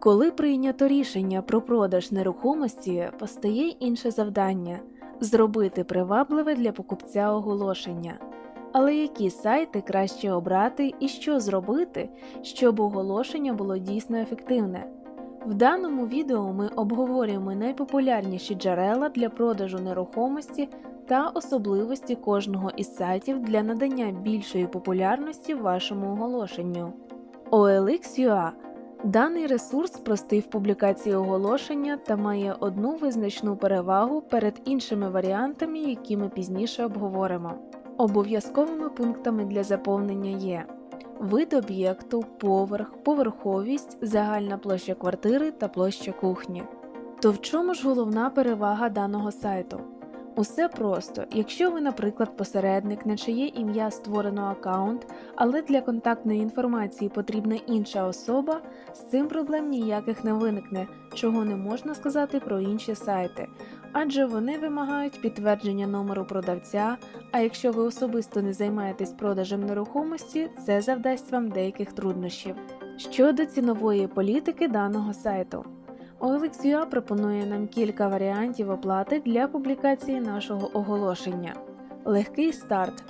Коли прийнято рішення про продаж нерухомості, постає інше завдання зробити привабливе для покупця оголошення. Але які сайти краще обрати і що зробити, щоб оголошення було дійсно ефективне? В даному відео ми обговорюємо найпопулярніші джерела для продажу нерухомості та особливості кожного із сайтів для надання більшої популярності вашому оголошенню. OLX.ua Даний ресурс простий в публікації оголошення та має одну визначну перевагу перед іншими варіантами, які ми пізніше обговоримо. Обов'язковими пунктами для заповнення є вид об'єкту, поверх, поверховість, загальна площа квартири та площа кухні. То в чому ж головна перевага даного сайту? Усе просто, якщо ви, наприклад, посередник, на чиє ім'я створено аккаунт, але для контактної інформації потрібна інша особа, з цим проблем ніяких не виникне, чого не можна сказати про інші сайти, адже вони вимагають підтвердження номеру продавця. А якщо ви особисто не займаєтесь продажем нерухомості, це завдасть вам деяких труднощів. Щодо цінової політики даного сайту. OLX.ua пропонує нам кілька варіантів оплати для публікації нашого оголошення. Легкий старт.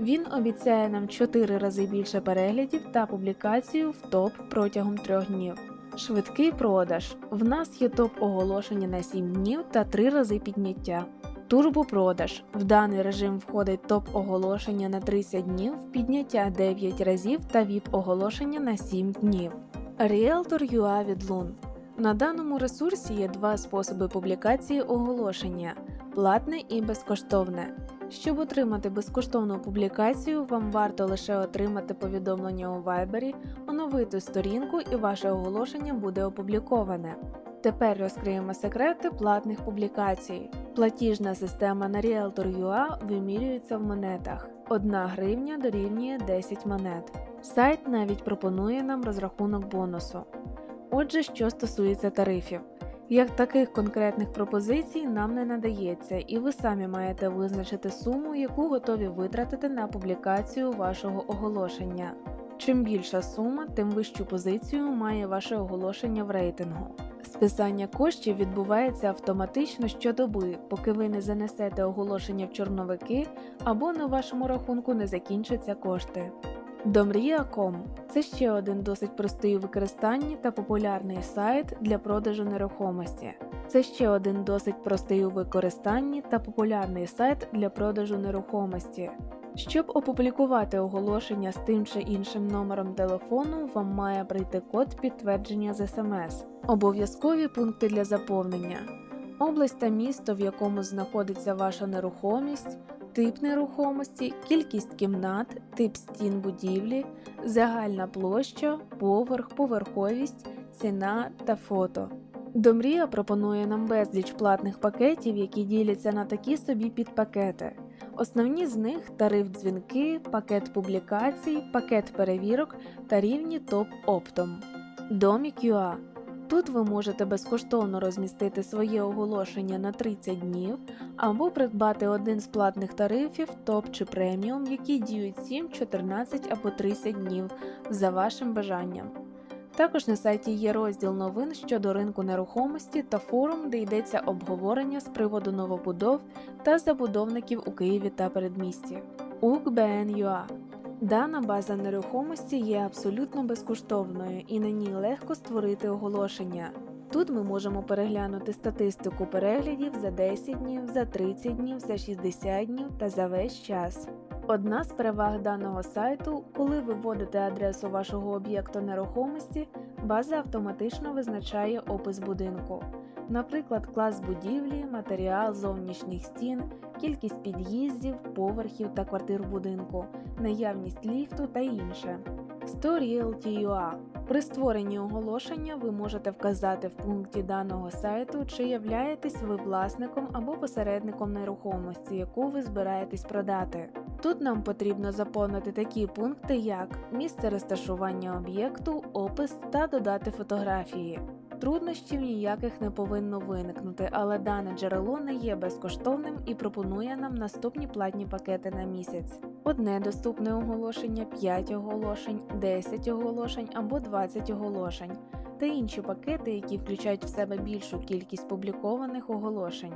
Він обіцяє нам 4 рази більше переглядів та публікацію в топ протягом 3 днів. Швидкий продаж. В нас є топ оголошення на 7 днів та 3 рази підняття. Турбопродаж. В даний режим входить топ оголошення на 30 днів, підняття 9 разів та VIP оголошення на 7 днів. Realtor.ua від Лун. На даному ресурсі є два способи публікації оголошення платне і безкоштовне. Щоб отримати безкоштовну публікацію, вам варто лише отримати повідомлення у Viber, оновити сторінку і ваше оголошення буде опубліковане. Тепер розкриємо секрети платних публікацій. Платіжна система на Realtor.ua вимірюється в монетах. 1 гривня дорівнює 10 монет. Сайт навіть пропонує нам розрахунок бонусу. Отже, що стосується тарифів, як таких конкретних пропозицій нам не надається, і ви самі маєте визначити суму, яку готові витратити на публікацію вашого оголошення. Чим більша сума, тим вищу позицію має ваше оголошення в рейтингу. Списання коштів відбувається автоматично щодоби, поки ви не занесете оголошення в чорновики або на вашому рахунку не закінчаться кошти. Домрія.com – це ще один досить простий у використанні та популярний сайт для продажу нерухомості. Це ще один досить простий у використанні та популярний сайт для продажу нерухомості. Щоб опублікувати оголошення з тим чи іншим номером телефону, вам має прийти код підтвердження з SMS. Обов'язкові пункти для заповнення: область та місто, в якому знаходиться ваша нерухомість тип нерухомості, кількість кімнат, тип стін будівлі, загальна площа, поверх, поверховість, ціна та фото. Домрія пропонує нам безліч платних пакетів, які діляться на такі собі підпакети. Основні з них тариф дзвінки, пакет публікацій, пакет перевірок та рівні топ оптом. Домі.ua Тут ви можете безкоштовно розмістити своє оголошення на 30 днів або придбати один з платних тарифів топ чи преміум, які діють 7, 14 або 30 днів за вашим бажанням. Також на сайті є розділ новин щодо ринку нерухомості та форум, де йдеться обговорення з приводу новобудов та забудовників у Києві та передмісті. UKBN.ua Дана база нерухомості є абсолютно безкоштовною і на ній легко створити оголошення. Тут ми можемо переглянути статистику переглядів за 10 днів, за 30 днів, за 60 днів та за весь час. Одна з переваг даного сайту, коли ви вводите адресу вашого об'єкту нерухомості, база автоматично визначає опис будинку, наприклад, клас будівлі, матеріал зовнішніх стін, кількість під'їздів, поверхів та квартир будинку, наявність ліфту та інше. StoryLT.ua При створенні оголошення ви можете вказати в пункті даного сайту, чи являєтесь ви власником або посередником нерухомості, яку ви збираєтесь продати. Тут нам потрібно заповнити такі пункти, як місце розташування об'єкту, опис та додати фотографії. Труднощів ніяких не повинно виникнути, але дане джерело не є безкоштовним і пропонує нам наступні платні пакети на місяць: одне доступне оголошення, 5 оголошень, 10 оголошень або 20 оголошень. та інші пакети, які включають в себе більшу кількість публікованих оголошень.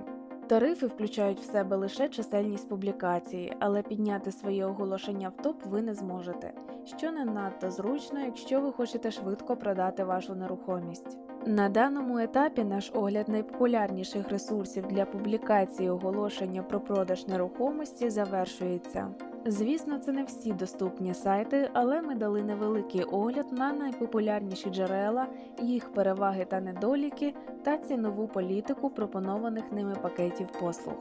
Тарифи включають в себе лише чисельність публікацій, але підняти своє оголошення в топ ви не зможете, що не надто зручно, якщо ви хочете швидко продати вашу нерухомість. На даному етапі наш огляд найпопулярніших ресурсів для публікації оголошення про продаж нерухомості завершується. Звісно, це не всі доступні сайти, але ми дали невеликий огляд на найпопулярніші джерела, їх переваги та недоліки та цінову політику пропонованих ними пакетів послуг.